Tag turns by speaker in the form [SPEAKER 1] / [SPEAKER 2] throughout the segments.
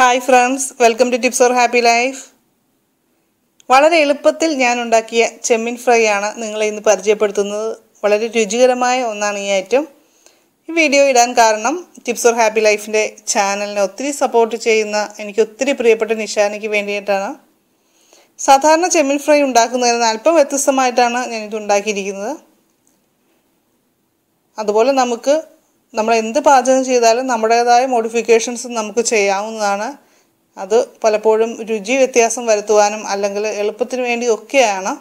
[SPEAKER 1] Hi friends welcome to tips or happy life വളരെ എളുപ്പത്തിൽ ഞാൻ ഉണ്ടാക്കിയ ചെമ്മീൻ ഫ്രൈ ആണ് നിങ്ങളെ ഇന്ന് പരിചയപ്പെടുത്തുന്നത്. വളരെ രുചികരമായ ഒന്നാണ് ഈ ഐറ്റം. ഈ വീഡിയോ ഇടാൻ കാരണം ടിപ്സ് ഓർ ഹാപ്പി ലൈഫിന്റെ ചാനലിനെ ഒത്തിരി സപ്പോർട്ട് ചെയ്യുന്ന എനിക്ക് ഒത്തിരി പ്രിയപ്പെട്ട നിഷാനയ്ക്ക് വേണ്ടിയിട്ടാണ്. സാധാരണ ചെമ്മീൻ ഫ്രൈ ഉണ്ടാക്കുന്നതിൽ നിന്ന് അല്പം വ്യത്യസ്തമായിട്ടാണ് ഞാനിത് ഉണ്ടാക്കിയിരിക്കുന്നത്. അതുപോലെ നമുക്ക് നമ്മൾ എന്ത് പാചകം ചെയ്താലും നമ്മുടേതായ മോഡിഫിക്കേഷൻസ് നമുക്ക് ചെയ്യാവുന്നതാണ്. അത് പലപ്പോഴും രുചി വ്യത്യാസം വരുത്തുവാനും അല്ലെങ്കിൽ എളുപ്പത്തിന് വേണ്ടി ഒക്കെയാണ്.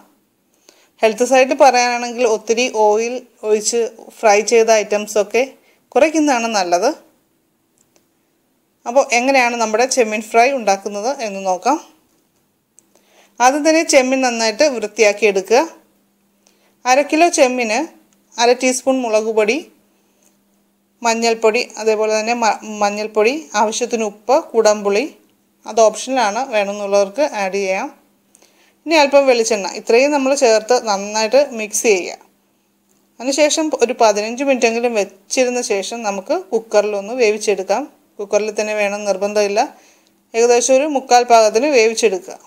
[SPEAKER 1] ഹെൽത്ത് സൈഡിൽ പറയാനാണെങ്കിൽ ഒത്തിരി ഓയിൽ ഒഴിച്ച് ഫ്രൈ ചെയ്ത ഐറ്റംസൊക്കെ കുറയ്ക്കുന്നതാണ് നല്ലത്. അപ്പോൾ എങ്ങനെയാണ് നമ്മുടെ ചെമ്മീൻ ഫ്രൈ ഉണ്ടാക്കുന്നത് എന്ന് നോക്കാം. ആദ്യം തന്നെ ചെമ്മീൻ നന്നായിട്ട് വൃത്തിയാക്കി എടുക്കുക. അര കിലോ ചെമ്മീന് അര ടീസ്പൂൺ മുളക് പൊടി മഞ്ഞൾപ്പൊടി അതേപോലെ തന്നെ മഞ്ഞൾപ്പൊടി ആവശ്യത്തിന് ഉപ്പ് കുടംപുളി അത് ഓപ്ഷനിലാണ് വേണമെന്നുള്ളവർക്ക് ആഡ് ചെയ്യാം. ഇനി അല്പം വെളിച്ചെണ്ണ ഇത്രയും നമ്മൾ ചേർത്ത് നന്നായിട്ട് മിക്സ് ചെയ്യുക. അതിനുശേഷം ഒരു പതിനഞ്ച് മിനിറ്റെങ്കിലും വെച്ചിരുന്ന ശേഷം നമുക്ക് കുക്കറിലൊന്ന് വേവിച്ചെടുക്കാം. കുക്കറിൽ തന്നെ വേണം നിർബന്ധമില്ല. ഏകദേശം ഒരു മുക്കാൽ പാകത്തിന് വേവിച്ചെടുക്കുക.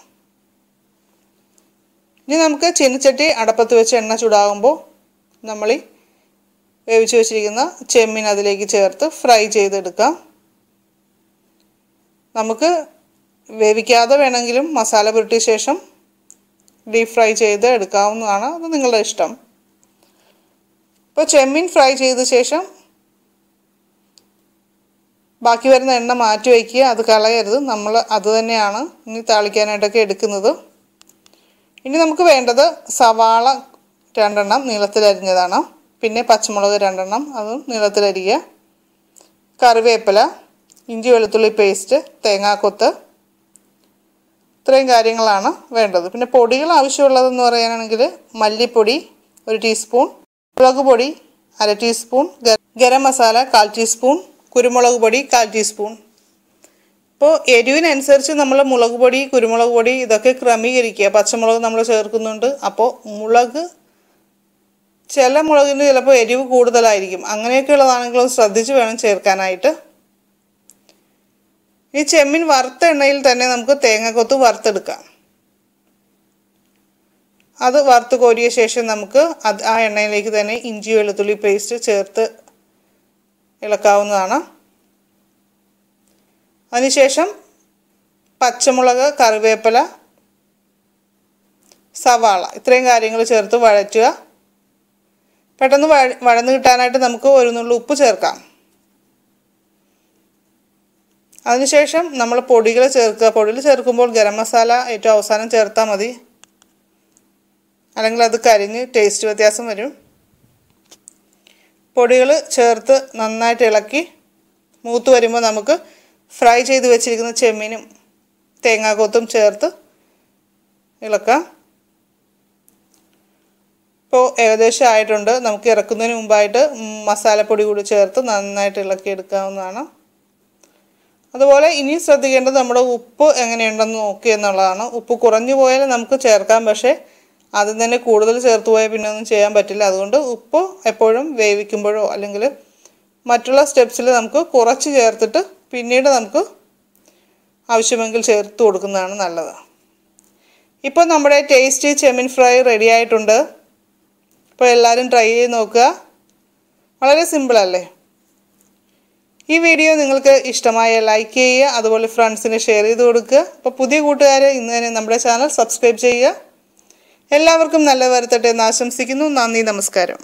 [SPEAKER 1] ഇനി നമുക്ക് ചീനച്ചട്ടി അടപ്പത്ത് വെച്ച് എണ്ണ ചൂടാകുമ്പോൾ നമ്മൾ ഈ വേവിച്ച് വെച്ചിരിക്കുന്ന ചെമ്മീൻ അതിലേക്ക് ചേർത്ത് ഫ്രൈ ചെയ്തെടുക്കാം. നമുക്ക് വേവിക്കാതെ വേണമെങ്കിലും മസാല പുരട്ടിയ ശേഷം ഡീപ് ഫ്രൈ ചെയ്ത് എടുക്കാവുന്നതാണ് അത് നിങ്ങളുടെ ഇഷ്ടം. ഇപ്പോൾ ചെമ്മീൻ ഫ്രൈ ചെയ്ത ശേഷം ബാക്കി വരുന്ന എണ്ണ മാറ്റി വയ്ക്കുക. അത് കളയരുത്. നമ്മൾ അത് തന്നെയാണ് ഇനി താളിക്കാനായിട്ടൊക്കെ എടുക്കുന്നത്. ഇനി നമുക്ക് വേണ്ടത് സവാള രണ്ടെണ്ണം നീളത്തിലരിഞ്ഞതാണ് പിന്നെ പച്ചമുളക് രണ്ടെണ്ണം അതും നീളത്തിലരിയുക കറിവേപ്പില ഇഞ്ചി വെളുത്തുള്ളി പേസ്റ്റ് തേങ്ങാക്കൊത്ത്. ഇത്രയും കാര്യങ്ങളാണ് വേണ്ടത്. പിന്നെ പൊടികൾ ആവശ്യമുള്ളതെന്ന് പറയാനാണെങ്കിൽ മല്ലിപ്പൊടി ഒരു ടീസ്പൂൺ മുളക് പൊടി അര ടീസ്പൂൺ ഗരം മസാല കാൽ ടീസ്പൂൺ കുരുമുളക് പൊടി കാൽ ടീസ്പൂൺ ഇപ്പോൾ എരിവിനനുസരിച്ച് നമ്മൾ മുളക് പൊടി കുരുമുളക് പൊടി ഇതൊക്കെ ക്രമീകരിക്കുക. പച്ചമുളക് നമ്മൾ ചേർക്കുന്നുണ്ട്. അപ്പോൾ മുളക് ചില മുളകിന് ചിലപ്പോൾ എരിവ് കൂടുതലായിരിക്കും. അങ്ങനെയൊക്കെയുള്ളതാണെങ്കിലും ശ്രദ്ധിച്ച് വേണം ചേർക്കാനായിട്ട്. ഈ ചെമ്മീൻ വറുത്ത എണ്ണയിൽ തന്നെ നമുക്ക് തേങ്ങക്കൊത്ത് വറുത്തെടുക്കാം. അത് വറുത്ത് കോരിയ ശേഷം നമുക്ക് അത് ആ എണ്ണയിലേക്ക് തന്നെ ഇഞ്ചി വെളുത്തുള്ളി പേസ്റ്റ് ചേർത്ത് ഇളക്കാവുന്നതാണ്. അതിനുശേഷം പച്ചമുളക് കറിവേപ്പില സവാള ഇത്രയും കാര്യങ്ങൾ ചേർത്ത് വഴറ്റുക. പെട്ടെന്ന് വഴ വഴന്ന് കിട്ടാനായിട്ട് നമുക്ക് ഒരു നുള്ളു ഉപ്പ് ചേർക്കാം. അതിനുശേഷം നമ്മൾ പൊടികൾ ചേർക്കുക. പൊടികൾ ചേർക്കുമ്പോൾ ഗരം മസാല ഏറ്റവും അവസാനം ചേർത്താൽ മതി. അല്ലെങ്കിൽ അത് കരിഞ്ഞ് ടേസ്റ്റ് വ്യത്യാസം വരും. പൊടികൾ ചേർത്ത് നന്നായിട്ട് ഇളക്കി മൂത്ത് വരുമ്പോൾ നമുക്ക് ഫ്രൈ ചെയ്ത് വെച്ചിരിക്കുന്ന ചെമ്മീനും തേങ്ങാക്കൊത്തും ചേർത്ത് ഇളക്കാം. ഇപ്പോൾ ഏകദേശം ആയിട്ടുണ്ട്. നമുക്ക് ഇറക്കുന്നതിന് മുമ്പായിട്ട് മസാലപ്പൊടി കൂടി ചേർത്ത് നന്നായിട്ട് ഇളക്കി എടുക്കാവുന്നതാണ് അതുപോലെ ഇനി ശ്രദ്ധിക്കേണ്ടത് നമ്മുടെ ഉപ്പ് എങ്ങനെയുണ്ടെന്ന് നോക്കി എന്നുള്ളതാണ്. ഉപ്പ് കുറഞ്ഞു പോയാൽ നമുക്ക് ചേർക്കാം പക്ഷേ ആദ്യം തന്നെ കൂടുതൽ ചേർത്ത് പോയാൽ പിന്നെ ഒന്നും ചെയ്യാൻ പറ്റില്ല. അതുകൊണ്ട് ഉപ്പ് എപ്പോഴും വേവിക്കുമ്പോഴോ അല്ലെങ്കിൽ മറ്റുള്ള സ്റ്റെപ്സിൽ നമുക്ക് കുറച്ച് ചേർത്തിട്ട് പിന്നീട് നമുക്ക് ആവശ്യമെങ്കിൽ ചേർത്ത് കൊടുക്കുന്നതാണ് നല്ലത്. ഇപ്പോൾ നമ്മുടെ ടേസ്റ്റി ചെമ്മീൻ ഫ്രൈ റെഡി ആയിട്ടുണ്ട്. അപ്പോൾ എല്ലാവരും ട്രൈ ചെയ്ത് നോക്കുക. വളരെ സിമ്പിളല്ലേ ഈ വീഡിയോ നിങ്ങൾക്ക് ഇഷ്ടമായ ലൈക്ക് ചെയ്യുക അതുപോലെ ഫ്രണ്ട്സിന് ഷെയർ ചെയ്ത് കൊടുക്കുക. അപ്പോൾ പുതിയ കൂട്ടുകാർ ഇന്ന് തന്നെ നമ്മുടെ ചാനൽ സബ്സ്ക്രൈബ് ചെയ്യുക. എല്ലാവർക്കും നല്ല വരുത്തട്ടെ എന്ന് ആശംസിക്കുന്നു. നന്ദി നമസ്കാരം.